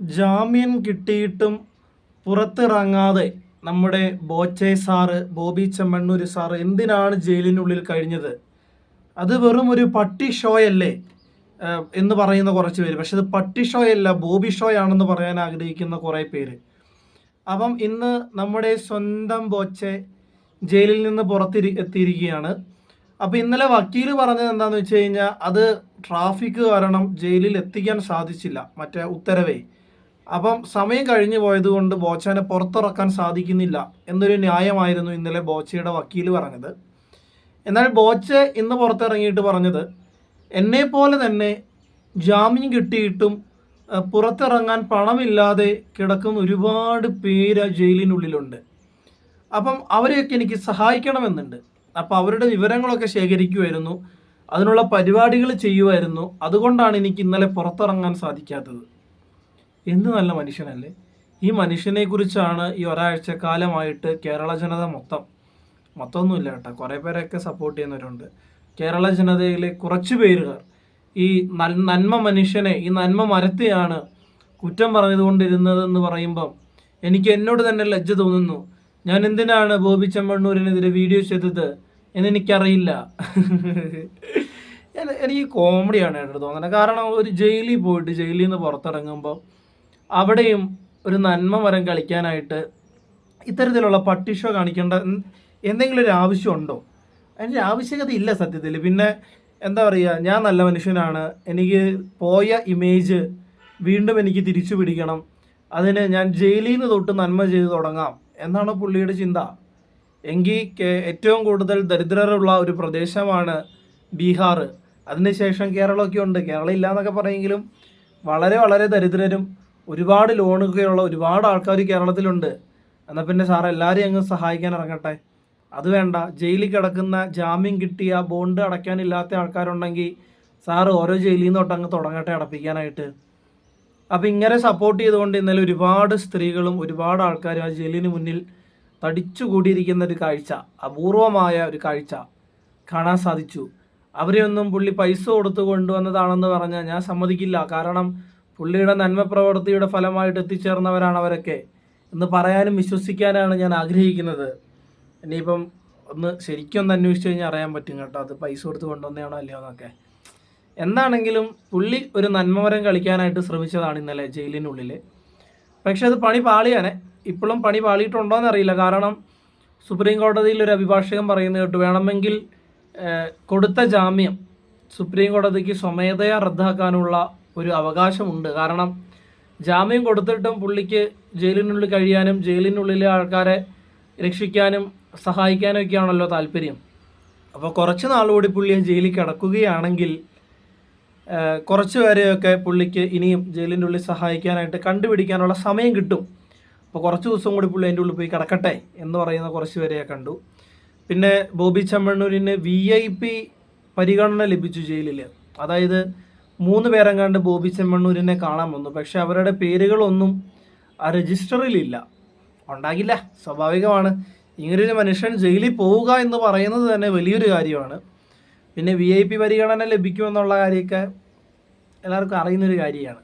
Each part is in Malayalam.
ജാമ്യം കിട്ടിയിട്ടും പുറത്തിറങ്ങാതെ നമ്മുടെ ബോച്ചെ സാറ് ബോബി ചെമ്മണ്ണൂർ സാറ് എന്തിനാണ് ജയിലിനുള്ളിൽ കഴിഞ്ഞത്? അത് വെറും ഒരു പട്ടി ഷോയല്ലേ എന്ന് പറയുന്ന കുറച്ച് പേര്. പക്ഷെ അത് പട്ടി ഷോയല്ല ബോബി ഷോ ആണെന്ന് പറയാൻ ആഗ്രഹിക്കുന്ന കുറേ പേര്. അപ്പം ഇന്ന് നമ്മുടെ സ്വന്തം ബോച്ചെ ജയിലിൽ നിന്ന് പുറത്തിരി എത്തിയിരിക്കുകയാണ്. അപ്പോൾ ഇന്നലെ വക്കീൽ പറഞ്ഞത് എന്താണെന്ന് വെച്ച് കഴിഞ്ഞാൽ അത് ട്രാഫിക് കാരണം ജയിലിൽ എത്തിക്കാൻ സാധിച്ചില്ല. മറ്റേ ഉത്തരവേ. അപ്പം സമയം കഴിഞ്ഞു പോയതുകൊണ്ട് ബോച്ചനെ പുറത്തിറക്കാൻ സാധിക്കുന്നില്ല എന്നൊരു ന്യായമായിരുന്നു ഇന്നലെ ബോച്ചയുടെ വക്കീൽ പറഞ്ഞത്. എന്നാൽ ബോച്ച ഇന്ന് പുറത്തിറങ്ങിയിട്ട് പറഞ്ഞത് എന്നെ പോലെ തന്നെ ജാമ്യം കിട്ടിയിട്ടും പുറത്തിറങ്ങാൻ പണമില്ലാതെ കിടക്കുന്ന ഒരുപാട് പേര് ജയിലിനുള്ളിലുണ്ട്. അപ്പം അവരെയൊക്കെ എനിക്ക് സഹായിക്കണമെന്നുണ്ട്. അപ്പോൾ അവരുടെ വിവരങ്ങളൊക്കെ ശേഖരിക്കുമായിരുന്നു അതിനുള്ള പരിപാടികൾ ചെയ്യുമായിരുന്നു അതുകൊണ്ടാണ് എനിക്ക് ഇന്നലെ പുറത്തിറങ്ങാൻ സാധിക്കാത്തത്. എന്ത് നല്ല മനുഷ്യനല്ലേ? ഈ മനുഷ്യനെ കുറിച്ചാണ് ഈ ഒരാഴ്ച കാലമായിട്ട് കേരള ജനത മൊത്തം മൊത്തമൊന്നുമില്ല കേട്ടോ. കുറേ പേരൊക്കെ സപ്പോർട്ട് ചെയ്യുന്നവരുണ്ട്. കേരള ജനതയിലെ കുറച്ച് പേരുകാർ ഈ നന്മ മനുഷ്യനെ ഈ നന്മ മരത്തെയാണ് കുറ്റം പറഞ്ഞുകൊണ്ടിരുന്നതെന്ന് പറയുമ്പം എനിക്ക് എന്നോട് തന്നെ ലജ്ജ തോന്നുന്നു. ഞാൻ എന്തിനാണ് ബോബി ചെമ്മണ്ണൂരിനെതിരെ വീഡിയോ ചെയ്തത് എന്നെനിക്കറിയില്ല. എനിക്ക് കോമഡിയാണ് കേട്ടോ തോന്നുന്നത്. കാരണം ഒരു ജയിലിൽ പോയിട്ട് ജയിലിൽ നിന്ന് പുറത്തിറങ്ങുമ്പോൾ അവിടെയും ഒരു നന്മ മരം കളിക്കാനായിട്ട് ഇത്തരത്തിലുള്ള പട്ടിഷോ കാണിക്കേണ്ട എന്തെങ്കിലും ഒരു ആവശ്യമുണ്ടോ? അതിന്റെ ആവശ്യകത ഇല്ല സത്യത്തിൽ. പിന്നെ എന്താ പറയുക ഞാൻ നല്ല മനുഷ്യനാണ്. എനിക്ക് പോയ ഇമേജ് വീണ്ടും എനിക്ക് തിരിച്ചു പിടിക്കണം. അതിന് ഞാൻ ജയിലിൽ നിന്ന് തൊട്ട് നന്മ ചെയ്ത് തുടങ്ങാം എന്നാണ് പുള്ളിയുടെ ചിന്ത. എങ്കിൽ ഏറ്റവും കൂടുതൽ ദരിദ്രരുള്ള ഒരു പ്രദേശമാണ് ബീഹാർ. അതിനുശേഷം കേരളമൊക്കെ ഉണ്ട്. കേരളം ഇല്ല എന്നൊക്കെ പറയുമെങ്കിലും വളരെ വളരെ ദരിദ്രരും ഒരുപാട് ലോണൊക്കെയുള്ള ഒരുപാട് ആൾക്കാർ കേരളത്തിലുണ്ട്. എന്നാൽ പിന്നെ സാർ എല്ലാവരെയും അങ്ങ് സഹായിക്കാൻ ഇറങ്ങട്ടെ. അത് വേണ്ട. ജയിലിൽ കിടക്കുന്ന ജാമ്യം കിട്ടിയ ബോണ്ട് അടയ്ക്കാനില്ലാത്ത ആൾക്കാരുണ്ടെങ്കിൽ സാറ് ഓരോ ജയിലിൽ നിന്ന് തൊട്ട് അങ്ങ് തുടങ്ങട്ടെ അടപ്പിക്കാനായിട്ട്. അപ്പം ഇങ്ങനെ സപ്പോർട്ട് ചെയ്തുകൊണ്ട് ഇന്നലെ ഒരുപാട് സ്ത്രീകളും ഒരുപാട് ആൾക്കാരും ആ ജയിലിന് മുന്നിൽ തടിച്ചുകൂടിയിരിക്കുന്ന ഒരു കാഴ്ച അപൂർവമായ ഒരു കാഴ്ച കാണാൻ സാധിച്ചു. അവരെയൊന്നും പുള്ളി പൈസ കൊടുത്ത് കൊണ്ടുവന്നതാണെന്ന് പറഞ്ഞാൽ ഞാൻ സമ്മതിക്കില്ല. കാരണം പുള്ളിയുടെ നന്മ പ്രവൃത്തിയുടെ ഫലമായിട്ട് എത്തിച്ചേർന്നവരാണ് അവരൊക്കെ എന്ന് പറയാനും വിശ്വസിക്കാനാണ് ഞാൻ ആഗ്രഹിക്കുന്നത്. ഇനിയിപ്പം ഒന്ന് ശരിക്കും ഒന്ന് അന്വേഷിച്ച് കഴിഞ്ഞാൽ അറിയാൻ പറ്റും കേട്ടോ അത് പൈസ കൊടുത്ത് കൊണ്ടുവന്നതാണോ അല്ലയോ എന്നൊക്കെ. എന്താണെങ്കിലും പുള്ളി ഒരു നന്മവരം കളിക്കാനായിട്ട് ശ്രമിച്ചതാണ് ഇന്നലെ ജയിലിനുള്ളിൽ പക്ഷെ അത് പണി പാളിയാനെ. ഇപ്പോഴും പണി പാളിയിട്ടുണ്ടോ എന്നറിയില്ല കാരണം സുപ്രീം കോടതിയിൽ ഒരു അഭിഭാഷകൻ പറയുന്നത് കേട്ടു വേണമെങ്കിൽ കൊടുത്ത ജാമ്യം സുപ്രീം കോടതിക്ക് സ്വമേധയാ റദ്ദാക്കാനുള്ള ഒരു അവകാശമുണ്ട്. കാരണം ജാമ്യം കൊടുത്തിട്ടും പുള്ളിക്ക് ജയിലിനുള്ളിൽ കഴിയാനും ജയിലിനുള്ളിലെ ആൾക്കാരെ രക്ഷിക്കാനും സഹായിക്കാനും ഒക്കെയാണല്ലോ താല്പര്യം. അപ്പോൾ കുറച്ച് നാളുകൂടി പുള്ളി ജയിലിൽ കിടക്കുകയാണെങ്കിൽ കുറച്ച് പേരെയൊക്കെ പുള്ളിക്ക് ഇനിയും ജയിലിന്റെ ഉള്ളിൽ സഹായിക്കാനായിട്ട് കണ്ടുപിടിക്കാനുള്ള സമയം കിട്ടും. അപ്പോൾ കുറച്ച് ദിവസം കൂടി പുള്ളി അതിന്റെ ഉള്ളിൽ പോയി കിടക്കട്ടെ എന്ന് പറയുന്ന കുറച്ച് പേരെ കണ്ടു. പിന്നെ ബോബി ചമ്മണ്ണൂരിന് വി ഐ പി പരിഗണന ലഭിച്ചു ജയിലിൽ അതായത് മൂന്ന് പേരെങ്ങാണ്ട് ബോബി ചെമ്മണ്ണൂരിനെ കാണാൻ വന്നു. പക്ഷെ അവരുടെ പേരുകളൊന്നും ആ രജിസ്റ്ററിലില്ല. ഉണ്ടാകില്ല. സ്വാഭാവികമാണ്. ഇങ്ങനൊരു മനുഷ്യൻ ജയിലിൽ പോവുക എന്ന് പറയുന്നത് തന്നെ വലിയൊരു കാര്യമാണ്. പിന്നെ വി ഐ പി പരിഗണന ലഭിക്കുമെന്നുള്ള കാര്യമൊക്കെ എല്ലാവർക്കും അറിയുന്നൊരു കാര്യമാണ്.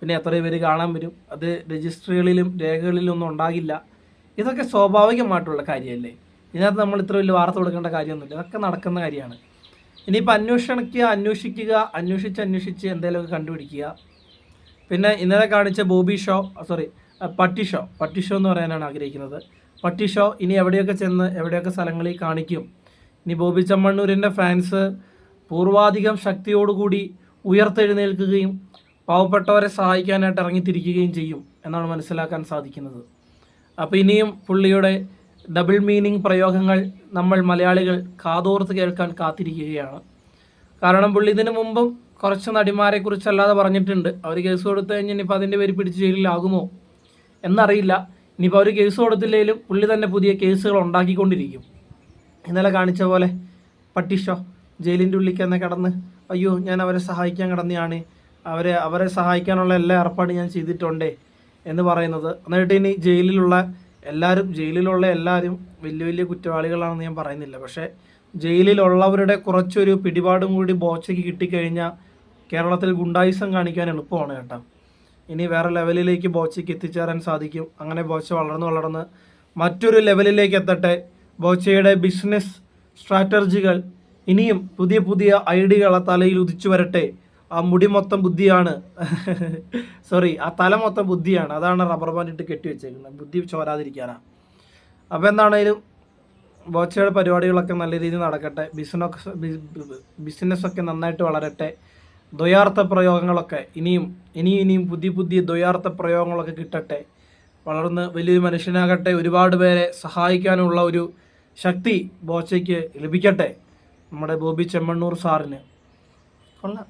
പിന്നെ എത്ര പേര് കാണാൻ വരും. അത് രജിസ്റ്ററുകളിലും രേഖകളിലും ഒന്നും ഉണ്ടാകില്ല. ഇതൊക്കെ സ്വാഭാവികമായിട്ടുള്ള കാര്യമല്ലേ? ഇതിനകത്ത് നമ്മൾ ഇത്ര വലിയ വാർത്ത കൊടുക്കേണ്ട കാര്യമൊന്നുമില്ല. ഇതൊക്കെ നടക്കുന്ന കാര്യമാണ്. ഇനിയിപ്പോൾ അന്വേഷിക്കുക അന്വേഷിക്കുക അന്വേഷിച്ച് അന്വേഷിച്ച് എന്തെങ്കിലുമൊക്കെ കണ്ടുപിടിക്കുക. പിന്നെ ഇന്നലെ കാണിച്ച ബോബി ഷോ സോറി പട്ടി ഷോ പട്ടി ഷോ എന്ന് പറയാനാണ് ആഗ്രഹിക്കുന്നത്. പട്ടി ഷോ ഇനി എവിടെയൊക്കെ ചെന്ന് എവിടെയൊക്കെ സ്ഥലങ്ങളിൽ കാണിക്കും. ഇനി ബോബി ചമ്മണ്ണൂരിന്റെ ഫാൻസ് പൂർവാധികം ശക്തിയോടുകൂടി ഉയർത്തെഴുന്നേൽക്കുകയും പാവപ്പെട്ടവരെ സഹായിക്കാനായിട്ട് ഇറങ്ങിത്തിരിക്കുകയും ചെയ്യും എന്നാണ് മനസ്സിലാക്കാൻ സാധിക്കുന്നത്. അപ്പോൾ ഇനിയും പുള്ളിയുടെ ഡബിൾ മീനിങ് പ്രയോഗങ്ങൾ നമ്മൾ മലയാളികൾ കാതോർത്ത് കേൾക്കാൻ കാത്തിരിക്കുകയാണ്. കാരണം പുള്ളി ഇതിനു മുമ്പും കുറച്ച് നടിമാരെ കുറിച്ചല്ലാതെ പറഞ്ഞിട്ടുണ്ട്. അവർ കേസ് കൊടുത്തു കഴിഞ്ഞാൽ ഇനിയിപ്പോൾ അതിന്റെ പേര് പിടിച്ച് ജയിലിലാകുമോ എന്നറിയില്ല. ഇനിയിപ്പോൾ അവർ കേസ് കൊടുത്തില്ലെങ്കിലും പുള്ളി തന്നെ പുതിയ കേസുകൾ ഉണ്ടാക്കിക്കൊണ്ടിരിക്കും. ഇന്നലെ കാണിച്ച പോലെ പട്ടിഷോ ജയിലിന്റെ ഉള്ളിൽ തന്നെ കിടന്ന് അയ്യോ ഞാൻ അവരെ സഹായിക്കാൻ കിടന്നെയാണ്. അവരെ അവരെ സഹായിക്കാനുള്ള എല്ലാ ഏർപ്പാടും ഞാൻ ചെയ്തിട്ടുണ്ടേ എന്ന് പറയുന്നത്. എന്നിട്ട് ഇനി ജയിലിലുള്ള എല്ലാവരും ജയിലിലുള്ള എല്ലാവരും വലിയ വലിയ കുറ്റവാളികളാണെന്ന് ഞാൻ പറയുന്നില്ല. പക്ഷേ ജയിലിലുള്ളവരുടെ കുറച്ചൊരു പിടിപാടും കൂടി ബോച്ചയ്ക്ക് കിട്ടിക്കഴിഞ്ഞാൽ കേരളത്തിൽ ഗുണ്ടായുസം കാണിക്കാൻ എളുപ്പമാണ് കേട്ടോ. ഇനി വേറെ ലെവലിലേക്ക് ബോച്ചയ്ക്ക് എത്തിച്ചേരാൻ സാധിക്കും. അങ്ങനെ ബോച്ച വളർന്ന് വളർന്ന് മറ്റൊരു ലെവലിലേക്ക് എത്തട്ടെ. ബോച്ചയുടെ ബിസിനസ് സ്ട്രാറ്റജികൾ ഇനിയും പുതിയ പുതിയ ഐഡിയകൾ തലയിൽ ഉദിച്ചു വരട്ടെ. ആ മുടി മൊത്തം ബുദ്ധിയാണ്. സോറി ആ തല മൊത്തം ബുദ്ധിയാണ്. അതാണ് റബ്ബർ ബാൻഡ് ഇട്ട് കെട്ടി വെച്ചേക്കുന്നത്. ബുദ്ധി ചോരാതിരിക്കാനാണ് അപ്പോൾ എന്താണേലും ബോച്ചയുടെ പരിപാടികളൊക്കെ നല്ല രീതിയിൽ നടക്കട്ടെ. ബിസിനസ് ബിസിനസ്സൊക്കെ നന്നായിട്ട് വളരട്ടെ. ദ്വയാർത്ഥ പ്രയോഗങ്ങളൊക്കെ ഇനിയും ഇനിയും ഇനിയും പുതിയ പുതിയ ദ്വയാർത്ഥ പ്രയോഗങ്ങളൊക്കെ കിട്ടട്ടെ. വളർന്ന് വലിയൊരു മനുഷ്യനാകട്ടെ. ഒരുപാട് പേരെ സഹായിക്കാനുള്ള ഒരു ശക്തി ബോച്ചയ്ക്ക് ലഭിക്കട്ടെ. നമ്മുടെ ബോബി ചെമ്മണ്ണൂർ സാറിന്. കൊള്ളാം.